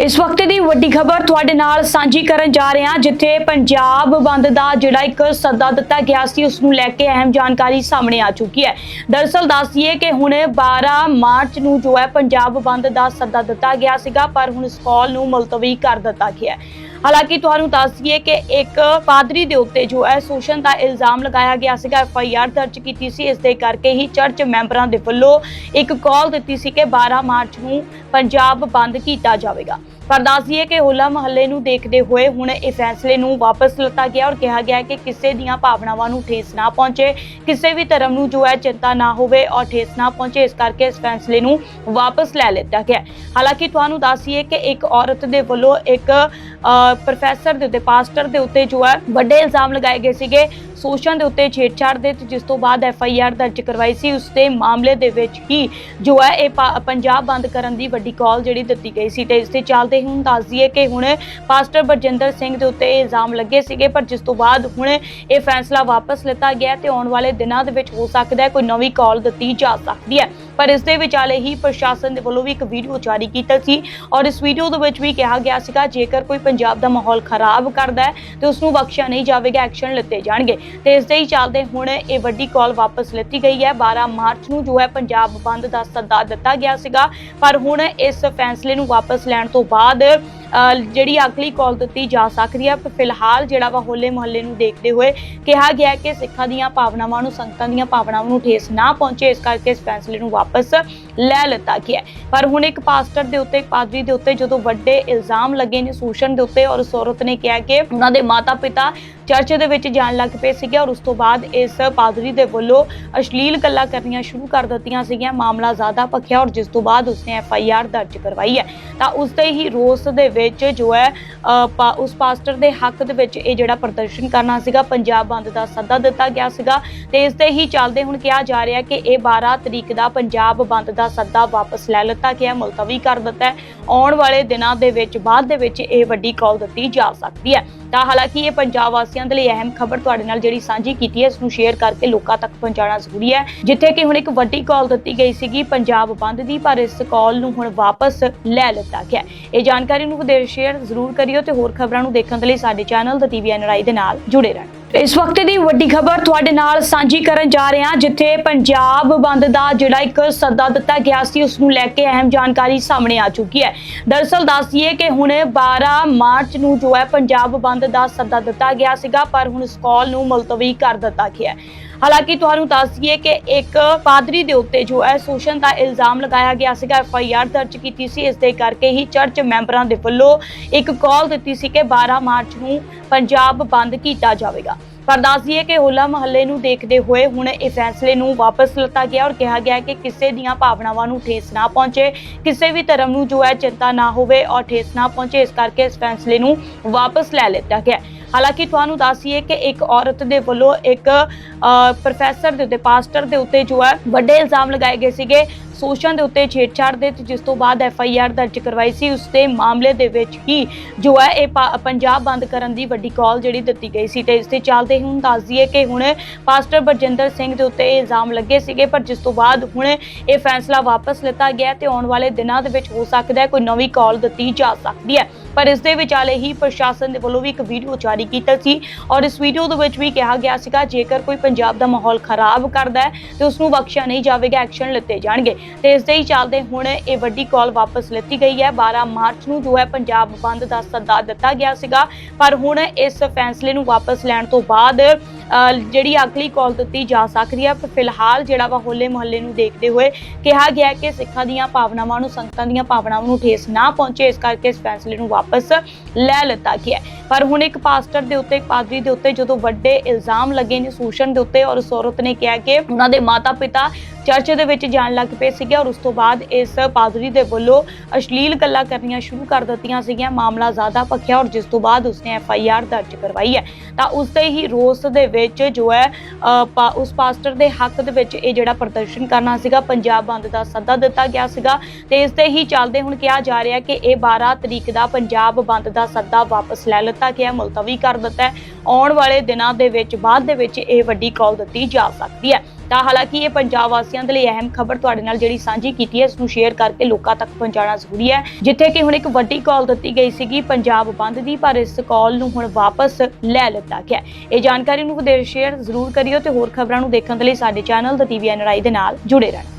ਇਸ ਵਕਤ ਦੀ ਵੱਡੀ ਖਬਰ ਤੁਹਾਡੇ ਨਾਲ ਸਾਂਝੀ ਕਰਨ ਜਾ ਰਹੇ ਹਾਂ, ਜਿੱਥੇ ਪੰਜਾਬ ਬੰਦ ਦਾ ਜਿਹੜਾ ਇੱਕ ਸੱਦਾ ਦਿੱਤਾ ਗਿਆ ਸੀ, ਉਸ ਨੂੰ ਲੈ ਕੇ ਅਹਿਮ ਜਾਣਕਾਰੀ ਸਾਹਮਣੇ ਆ ਚੁੱਕੀ ਹੈ। ਦਰਅਸਲ ਦੱਸੀਏ ਕਿ ਹੁਣ 12 ਮਾਰਚ ਨੂੰ ਜੋ ਹੈ, ਪੰਜਾਬ ਬੰਦ ਦਾ ਸੱਦਾ ਦਿੱਤਾ ਗਿਆ ਸੀਗਾ, ਪਰ ਹੁਣ ਇਸ ਕਾਲ ਨੂੰ ਮੁਲਤਵੀ ਕਰ ਦਿੱਤਾ ਗਿਆ ਹੈ। ਹਾਲਾਂਕਿ ਤੁਹਾਨੂੰ ਦੱਸ ਦਈਏ ਕਿ ਇੱਕ ਪਾਦਰੀ ਦੇ ਉੱਤੇ ਜੋ ਹੈ ਸ਼ੋਸ਼ਣ ਦਾ ਇਲਜ਼ਾਮ ਲਗਾਇਆ ਗਿਆ ਸੀਗਾ, ਐਫ ਆਈ ਆਰ ਦਰਜ ਕੀਤੀ ਸੀ, ਇਸ ਦੇ ਕਰਕੇ ਹੀ ਚਰਚ ਮੈਂਬਰਾਂ ਦੇ ਵੱਲੋਂ ਇੱਕ ਕਾਲ ਦਿੱਤੀ ਸੀ ਕਿ 12 ਮਾਰਚ ਨੂੰ ਪੰਜਾਬ ਬੰਦ ਕੀਤਾ ਜਾਵੇਗਾ। ਪਰ ਦੱਸ ਦਈਏ ਕਿ ਹੋਲਾ ਮਹੱਲੇ ਨੂੰ ਦੇਖਦੇ ਹੋਏ ਹੁਣ ਇਹ ਫੈਸਲੇ ਨੂੰ ਵਾਪਸ ਲਿੱਤਾ ਗਿਆ ਔਰ ਕਿਹਾ ਗਿਆ ਕਿ ਕਿਸੇ ਦੀਆਂ ਭਾਵਨਾਵਾਂ ਨੂੰ ਠੇਸ ਨਾ ਪਹੁੰਚੇ, ਕਿਸੇ ਵੀ ਧਰਮ ਨੂੰ ਜੋ ਹੈ ਚਿੰਤਾ ਨਾ ਹੋਵੇ ਔਰ ਠੇਸ ਨਾ ਪਹੁੰਚੇ, ਇਸ ਕਰਕੇ ਇਸ ਫੈਸਲੇ ਨੂੰ ਵਾਪਸ ਲੈ ਲਿੱਤਾ ਗਿਆ ਹਾਲਾਂਕਿ ਤੁਹਾਨੂੰ ਦੱਸੀਏ ਕਿ ਇੱਕ ਔਰਤ ਦੇ ਵੱਲੋਂ ਇੱਕ ਪ੍ਰੋਫੈਸਰ ਦੇ ਉੱਤੇ ਪਾਸਟਰ ਦੇ ਉੱਤੇ ਜੋ ਹੈ ਵੱਡੇ ਇਲਜ਼ਾਮ ਲਗਾਏ ਗਏ ਸੀਗੇ। ਸ਼ੋਸ਼ਣ ਦੇ ਉੱਤੇ ਛੇੜਛਾੜ ਦੇ ਤੇ ਜਿਸ ਤੋਂ ਬਾਅਦ ਐਫ ਆਈ ਆਰ ਦਰਜ ਕਰਵਾਈ ਸੀ, ਉਸ ਦੇ ਮਾਮਲੇ ਦੇ ਵਿੱਚ ਹੀ ਜੋ ਹੈ ਇਹ ਪਾ- ਪੰਜਾਬ ਬੰਦ ਕਰਨ ਦੀ ਵੱਡੀ ਕਾਲ ਜਿਹੜੀ ਦਿੱਤੀ ਗਈ ਸੀ ਤੇ ਇਸ ਦੇ ਚੱਲਦੇ ਹੁਣ ਦੱਸ ਦਈਏ ਕਿ ਹੁਣ ਪਾਸਟਰ ਬਰਜਿੰਦਰ ਸਿੰਘ ਦੇ ਉੱਤੇ ਇਲਜ਼ਾਮ ਲੱਗੇ ਸੀਗੇ, ਪਰ ਜਿਸ ਤੋਂ ਬਾਅਦ ਹੁਣ ਇਹ ਫੈਸਲਾ ਵਾਪਸ ਲਿੱਤਾ ਗਿਆ ਤੇ ਆਉਣ ਵਾਲੇ ਦਿਨਾਂ ਦੇ ਵਿੱਚ ਹੋ ਸਕਦਾ ਹੈ ਕੋਈ ਨਵੀਂ ਕਾਲ ਦਿੱਤੀ ਜਾ ਸਕਦੀ ਹੈ। ਪਰ ਇਸ ਦੇ ਵਿਚਾਲੇ ਹੀ ਪ੍ਰਸ਼ਾਸਨ ਦੇ ਵੱਲੋਂ ਵੀ ਇੱਕ ਵੀਡੀਓ ਜਾਰੀ ਕੀਤਾ ਸੀ ਔਰ ਇਸ ਵੀਡੀਓ ਦੇ ਵਿੱਚ ਵੀ ਕਿਹਾ ਗਿਆ ਸੀਗਾ, ਜੇਕਰ ਕੋਈ ਪੰਜਾਬ ਦਾ ਮਾਹੌਲ ਖਰਾਬ ਕਰਦਾ ਹੈ, ਤੇ ਉਸ ਨੂੰ ਬਖਸ਼ਿਆ ਨਹੀਂ ਜਾਵੇਗਾ, ਐਕਸ਼ਨ ਲਿੱਤੇ ਜਾਣਗੇ। ਤੇ ਇਸ ਦੇ ਹੀ ਚੱਲਦੇ ਹੁਣ ਇਹ ਵੱਡੀ ਕਾਲ ਵਾਪਸ ਲਿੱਤੀ ਗਈ ਹੈ। 12 ਮਾਰਚ ਨੂੰ ਜੋ ਹੈ ਪੰਜਾਬ ਬੰਦ ਦਾ ਸੱਦਾ ਦਿੱਤਾ ਗਿਆ ਸੀਗਾ, ਪਰ ਹੁਣ ਇਸ ਫੈਸਲੇ ਨੂੰ ਵਾਪਸ ਲੈਣ ਤੋਂ ਬਾਅਦ ਜਿਹੜੀ ਅਗਲੀ ਕਾਲ ਦਿੱਤੀ ਜਾ ਸਕਦੀ ਹੈ ਫਿਲਹਾਲ ਜਿਹੜਾ ਵਾ ਹੋਲੇ ਮਹੱਲੇ ਨੂੰ ਦੇਖਦੇ ਹੋਏ ਕਿਹਾ ਗਿਆ ਕਿ ਸਿੱਖਾਂ ਦੀਆਂ ਭਾਵਨਾਵਾਂ ਨੂੰ, ਸੰਗਤਾਂ ਦੀਆਂ ਭਾਵਨਾਵਾਂ ਨੂੰ ਠੇਸ ਨਾ ਪਹੁੰਚੇ, ਇਸ ਕਰਕੇ ਇਸ ਫੈਸਲੇ ਨੂੰ ਵਾਪਸ ਲੈ ਲਿੱਤਾ ਗਿਆ ਪਰ ਹੁਣ ਇੱਕ ਪਾਸਟਰ ਦੇ ਉੱਤੇ ਪਾਦਰੀ ਦੇ ਉੱਤੇ ਜਦੋਂ ਵੱਡੇ ਇਲਜ਼ਾਮ ਲੱਗੇ ਨੇ ਸ਼ੋਸ਼ਣ ਦੇ ਉੱਤੇ ਔਰ ਉਸ ਔਰਤ ਨੇ ਕਿਹਾ ਕਿ ਉਹਨਾਂ ਦੇ ਮਾਤਾ-ਪਿਤਾ ਚਰਚ ਦੇ ਵਿੱਚ ਜਾਣ ਲੱਗ ਪਏ ਸੀਗੇ ਔਰ ਉਸ ਤੋਂ ਬਾਅਦ ਇਸ ਪਾਦਰੀ ਦੇ ਵੱਲੋਂ ਅਸ਼ਲੀਲ ਗੱਲਾਂ ਕਰਨੀਆਂ ਸ਼ੁਰੂ ਕਰ ਦਿੱਤੀਆਂ ਸੀਗੀਆਂ, ਮਾਮਲਾ ਜ਼ਿਆਦਾ ਭਖਿਆ ਔਰ ਜਿਸ ਤੋਂ ਬਾਅਦ ਉਸਨੇ ਐਫ ਆਈ ਆਰ ਦਰਜ ਕਰਵਾਈ ਹੈ। ਤਾਂ ਉਸ ਦੇ ਹੀ ਰੋਸ ਦੇ ਵਿੱਚ ਜੋ ਹੈ ਅ, ਪਾ- ਉਸ ਪਾਸਟਰ ਦੇ ਹੱਕ ਦੇ ਵਿੱਚ ਇਹ ਜਿਹੜਾ ਪ੍ਰਦਰਸ਼ਨ ਕਰਨਾ ਸੀਗਾ ਪੰਜਾਬ ਬੰਦ ਦਾ ਸੱਦਾ ਦਿੱਤਾ ਗਿਆ ਸੀਗਾ ਤੇ ਇਸ ਦੇ ਹੀ ਚੱਲਦੇ ਹੁਣ ਕਿਹਾ ਜਾ ਰਿਹਾ ਕਿ ਇਹ 12 ਤਰੀਕ ਦਾ ਪੰਜਾਬ ਬੰਦ ਦਾ ਸੱਦਾ ਵਾਪਸ ਲੈ ਲਿੱਤਾ ਗਿਆ ਮੁਲਤਵੀ ਕਰ ਦਿੱਤਾ ਹੈ। ਆਉਣ ਵਾਲੇ ਦਿਨਾਂ ਦੇ ਵਿੱਚ, ਬਾਅਦ ਦੇ ਵਿੱਚ ਇਹ ਵੱਡੀ ਕਾਲ ਦਿੱਤੀ ਜਾ ਸਕਦੀ ਹੈ। ਤਾਂ ਹਾਲਾਂਕਿ ਇਹ ਪੰਜਾਬ ਵਾਸੀਆਂ ਦੇ ਲਈ ਅਹਿਮ ਖਬਰ ਤੁਹਾਡੇ ਨਾਲ ਜਿਹੜੀ ਸਾਂਝੀ ਕੀਤੀ ਹੈ, ਇਸ ਨੂੰ ਸ਼ੇਅਰ ਕਰਕੇ ਲੋਕਾਂ ਤੱਕ ਪਹੁੰਚਾਉਣਾ ਜ਼ਰੂਰੀ ਹੈ। ਜਿੱਥੇ ਕਿ ਹੁਣ ਇੱਕ ਵੱਡੀ ਕਾਲ ਦਿੱਤੀ ਗਈ ਸੀਗੀ, ਪੰਜਾਬ ਬੰਦ ਦੀ, ਪਰ ਇਸ ਕਾਲ ਨੂੰ ਹੁਣ ਵਾਪਸ ਲੈ ਲਿੱਤਾ ਗਿਆ ਇਹ ਜਾਣਕਾਰੀ ਨੂੰ ਵਧੇਰੇ ਸ਼ੇਅਰ ਜ਼ਰੂਰ ਕਰਿਓ ਤੇ ਹੋਰ ਖਬਰਾਂ ਨੂੰ ਦੇਖਣ ਦੇ ਲਈ ਸਾਡੇ ਚੈਨਲ ਦਾ ਟੀਵੀ ਐਨਆਰਆਈ ਦੇ ਨਾਲ ਜੁੜੇ ਰਹਿਣ। ਇਸ ਵਕਤ ਦੀ ਵੱਡੀ ਖਬਰ ਤੁਹਾਡੇ ਨਾਲ ਸਾਂਝੀ ਕਰਨ ਜਾ ਰਹੇ ਹਾਂ, ਜਿੱਥੇ ਪੰਜਾਬ ਬੰਦ ਦਾ ਜਿਹੜਾ ਇੱਕ ਸੱਦਾ ਦਿੱਤਾ ਗਿਆ ਸੀ ਉਸ ਨੂੰ ਲੈ ਕੇ ਅਹਿਮ ਜਾਣਕਾਰੀ ਸਾਹਮਣੇ ਆ ਚੁੱਕੀ ਹੈ। ਦਰਅਸਲ ਦੱਸੀਏ ਕਿ ਹੁਣ 12 ਮਾਰਚ ਨੂੰ ਜੋ ਹੈ, ਪੰਜਾਬ ਬੰਦ ਦਾ ਸੱਦਾ ਦਿੱਤਾ ਗਿਆ ਸੀਗਾ, ਪਰ ਹੁਣ ਇਸ ਕਾਲ ਨੂੰ ਮੁਲਤਵੀ ਕਰ ਦਿੱਤਾ ਗਿਆ ਹੈ। ਹਾਲਾਂਕਿ ਤੁਹਾਨੂੰ ਦੱਸ ਦਈਏ ਕਿ ਇੱਕ ਪਾਦਰੀ ਦੇ ਉੱਤੇ ਜੋ ਹੈ ਸ਼ੋਸ਼ਣ ਦਾ ਇਲਜ਼ਾਮ ਲਗਾਇਆ ਗਿਆ ਸੀਗਾ, ਐਫ ਆਈ ਆਰ ਦਰਜ ਕੀਤੀ ਸੀ। ਇਸ ਦੇ ਕਰਕੇ ਹੀ ਚਰਚ ਮੈਂਬਰਾਂ ਦੇ ਵੱਲੋਂ ਇੱਕ ਕਾਲ ਦਿੱਤੀ ਸੀ ਕਿ 12 ਮਾਰਚ ਨੂੰ ਪੰਜਾਬ ਬੰਦ ਕੀਤਾ ਜਾਵੇਗਾ। ਪਰ ਦੱਸ ਦਈਏ ਕਿ ਹੋਲਾ ਮਹੱਲੇ ਨੂੰ ਦੇਖਦੇ ਹੋਏ ਹੁਣ ਇਹ ਫੈਸਲੇ ਨੂੰ ਵਾਪਸ ਲਿੱਤਾ ਗਿਆ ਔਰ ਕਿਹਾ ਗਿਆ ਕਿ ਕਿਸੇ ਦੀਆਂ ਭਾਵਨਾਵਾਂ ਨੂੰ ਠੇਸ ਨਾ ਪਹੁੰਚੇ, ਕਿਸੇ ਵੀ ਧਰਮ ਨੂੰ ਜੋ ਹੈ ਚਿੰਤਾ ਨਾ ਹੋਵੇ ਔਰ ਠੇਸ ਨਾ ਪਹੁੰਚੇ, ਇਸ ਕਰਕੇ ਇਸ ਫੈਸਲੇ ਨੂੰ ਵਾਪਸ ਲੈ ਲਿੱਤਾ ਗਿਆ ਹਾਲਾਂਕਿ ਤੁਹਾਨੂੰ ਦੱਸੀਏ ਕਿ ਇੱਕ ਔਰਤ ਦੇ ਵੱਲੋਂ ਇੱਕ ਪ੍ਰੋਫੈਸਰ ਦੇ ਉੱਤੇ ਪਾਸਟਰ ਦੇ ਉੱਤੇ ਜੋ ਹੈ ਵੱਡੇ ਇਲਜ਼ਾਮ ਲਗਾਏ ਗਏ ਸੀਗੇ। ਸ਼ੋਸ਼ਣ ਦੇ ਉੱਤੇ ਛੇੜਛਾੜ ਦੇ ਤੇ ਜਿਸ ਤੋਂ ਬਾਅਦ ਐਫ ਆਈ ਆਰ ਦਰਜ ਕਰਵਾਈ ਸੀ, ਉਸ ਦੇ ਮਾਮਲੇ ਦੇ ਵਿੱਚ ਹੀ ਜੋ ਹੈ ਇਹ ਪਾ- ਪੰਜਾਬ ਬੰਦ ਕਰਨ ਦੀ ਵੱਡੀ ਕਾਲ ਜਿਹੜੀ ਦਿੱਤੀ ਗਈ ਸੀ ਤੇ ਇਸ ਦੇ ਚੱਲਦੇ ਹੁਣ ਦੱਸ ਦਈਏ ਕਿ ਹੁਣ ਪਾਸਟਰ ਬਰਜਿੰਦਰ ਸਿੰਘ ਦੇ ਉੱਤੇ ਇਹ ਇਲਜ਼ਾਮ ਲੱਗੇ ਸੀਗੇ, ਪਰ ਜਿਸ ਤੋਂ ਬਾਅਦ ਹੁਣ ਇਹ ਫੈਸਲਾ ਵਾਪਸ ਲਿੱਤਾ ਗਿਆ ਤੇ ਆਉਣ ਵਾਲੇ ਦਿਨਾਂ ਦੇ ਵਿੱਚ ਹੋ ਸਕਦਾ ਹੈ ਕੋਈ ਨਵੀਂ ਕਾਲ ਦਿੱਤੀ ਜਾ ਸਕਦੀ ਹੈ। ਪਰ ਇਸ ਦੇ ਵਿਚਾਲੇ ਹੀ ਪ੍ਰਸ਼ਾਸਨ ਦੇ ਵੱਲੋਂ ਵੀ ਇੱਕ ਵੀਡੀਓ ਜਾਰੀ ਕੀਤਾ ਸੀ ਔਰ ਇਸ ਵੀਡੀਓ ਦੇ ਵਿੱਚ ਵੀ ਕਿਹਾ ਗਿਆ ਸੀਗਾ, ਜੇਕਰ ਕੋਈ ਪੰਜਾਬ ਦਾ ਮਾਹੌਲ ਖਰਾਬ ਕਰਦਾ ਹੈ, ਤੇ ਉਸ ਨੂੰ ਬਖਸ਼ਿਆ ਨਹੀਂ ਜਾਵੇਗਾ, ਐਕਸ਼ਨ ਲਿੱਤੇ ਜਾਣਗੇ। ਤੇ ਇਸ ਦੇ ਹੀ ਚੱਲਦੇ ਹੁਣ ਇਹ ਵੱਡੀ ਕਾਲ ਵਾਪਸ ਲਿੱਤੀ ਗਈ ਹੈ। 12 ਮਾਰਚ ਨੂੰ ਜੋ ਹੈ ਪੰਜਾਬ ਬੰਦ ਦਾ ਸੱਦਾ ਦਿੱਤਾ ਗਿਆ ਸੀਗਾ, ਪਰ ਹੁਣ ਇਸ ਫੈਸਲੇ ਨੂੰ ਵਾਪਸ ਲੈਣ ਤੋਂ ਬਾਅਦ ਜਿਹੜੀ ਅਗਲੀ ਕਾਲ ਦਿੱਤੀ ਜਾ ਸਕਦੀ ਹੈ। ਪਰ ਫਿਲਹਾਲ ਜਿਹੜਾ ਵਾ ਹੋਲੇ ਮਹੱਲੇ ਨੂੰ ਦੇਖਦੇ ਹੋਏ ਕਿਹਾ ਗਿਆ ਕਿ ਸਿੱਖਾਂ ਦੀਆਂ ਭਾਵਨਾਵਾਂ ਨੂੰ, ਸੰਗਤਾਂ ਦੀਆਂ ਭਾਵਨਾਵਾਂ ਨੂੰ ਠੇਸ ਨਾ ਪਹੁੰਚੇ। ਇਸ ਕਰਕੇ ਇਸ ਫੈਸਲੇ ਨੂੰ ਵਾਪਸ ਲੈ ਲਿੱਤਾ ਗਿਆ ਪਰ ਹੁਣ ਇੱਕ ਪਾਸਟਰ ਦੇ ਉੱਤੇ, ਇੱਕ ਪਾਦਰੀ ਦੇ ਉੱਤੇ ਜਦੋਂ ਵੱਡੇ ਇਲਜ਼ਾਮ ਲੱਗੇ ਨੇ ਸ਼ੋਸ਼ਣ ਦੇ ਉੱਤੇ ਔਰ ਉਸ ਔਰਤ ਨੇ ਕਿਹਾ ਕਿ ਉਹਨਾਂ ਦੇ ਮਾਤਾ-ਪਿਤਾ ਚਰਚ ਦੇ ਵਿੱਚ ਜਾਣ ਲੱਗ ਪਏ ਸੀਗੇ ਔਰ ਉਸ ਤੋਂ ਬਾਅਦ ਇਸ ਪਾਦਰੀ ਦੇ ਵੱਲੋਂ ਅਸ਼ਲੀਲ ਗੱਲਾਂ ਕਰਨੀਆਂ ਸ਼ੁਰੂ ਕਰ ਦਿੱਤੀਆਂ ਸੀਗੀਆਂ, ਮਾਮਲਾ ਜ਼ਿਆਦਾ ਭਖਿਆ ਔਰ ਜਿਸ ਤੋਂ ਬਾਅਦ ਉਸਨੇ ਐਫ ਆਈ ਆਰ ਦਰਜ ਕਰਵਾਈ ਹੈ। ਤਾਂ ਉਸ ਦੇ ਹੀ ਰੋਸ ਦੇ ਵਿੱਚ ਜੋ ਹੈ ਪਾ- ਉਸ ਪਾਸਟਰ ਦੇ ਹੱਕ ਦੇ ਵਿੱਚ ਇਹ ਜਿਹੜਾ ਪ੍ਰਦਰਸ਼ਨ ਕਰਨਾ ਸੀਗਾ, ਪੰਜਾਬ ਬੰਦ ਦਾ ਸੱਦਾ ਦਿੱਤਾ ਗਿਆ ਸੀਗਾ ਤੇ ਇਸ ਦੇ ਹੀ ਚੱਲਦੇ ਹੁਣ ਕਿਹਾ ਜਾ ਰਿਹਾ ਕਿ ਇਹ 12 ਤਰੀਕ ਦਾ ਪੰਜਾਬ ਬੰਦ ਦਾ ਸੱਦਾ ਵਾਪਸ ਲੈ ਲਿੱਤਾ ਗਿਆ, ਮੁਲਤਵੀ ਕਰ ਦਿੱਤਾ ਹੈ। ਆਉਣ ਵਾਲੇ ਦਿਨਾਂ ਦੇ ਵਿੱਚ, ਬਾਅਦ ਦੇ ਵਿੱਚ ਇਹ ਵੱਡੀ ਕਾਲ ਦਿੱਤੀ ਜਾ ਸਕਦੀ ਹੈ। ਤਾਂ ਹਾਲਾਂਕਿ ਇਹ ਪੰਜਾਬ ਵਾਸੀਆਂ ਦੇ ਲਈ ਅਹਿਮ ਖਬਰ ਤੁਹਾਡੇ ਨਾਲ ਜਿਹੜੀ ਸਾਂਝੀ ਕੀਤੀ ਹੈ ਇਸ ਨੂੰ ਸ਼ੇਅਰ ਕਰਕੇ ਲੋਕਾਂ ਤੱਕ ਪਹੁੰਚਾਉਣਾ ਜ਼ਰੂਰੀ ਹੈ। ਜਿੱਥੇ ਕਿ ਹੁਣ ਇੱਕ ਵੱਡੀ ਕਾਲ ਦਿੱਤੀ ਗਈ ਸੀਗੀ, ਪੰਜਾਬ ਬੰਦ ਦੀ, ਪਰ ਇਸ ਕਾਲ ਨੂੰ ਹੁਣ ਵਾਪਸ ਲੈ ਲਿੱਤਾ ਗਿਆ ਇਹ ਜਾਣਕਾਰੀ ਨੂੰ ਵਧੇਰੇ ਸ਼ੇਅਰ ਜ਼ਰੂਰ ਕਰਿਓ ਤੇ ਹੋਰ ਖਬਰਾਂ ਨੂੰ ਦੇਖਣ ਦੇ ਲਈ ਸਾਡੇ ਚੈਨਲ ਦਾ ਟੀਵੀ ਐਨਆਈ ਦੇ ਨਾਲ ਜੁੜੇ ਰਹਿਣਾ।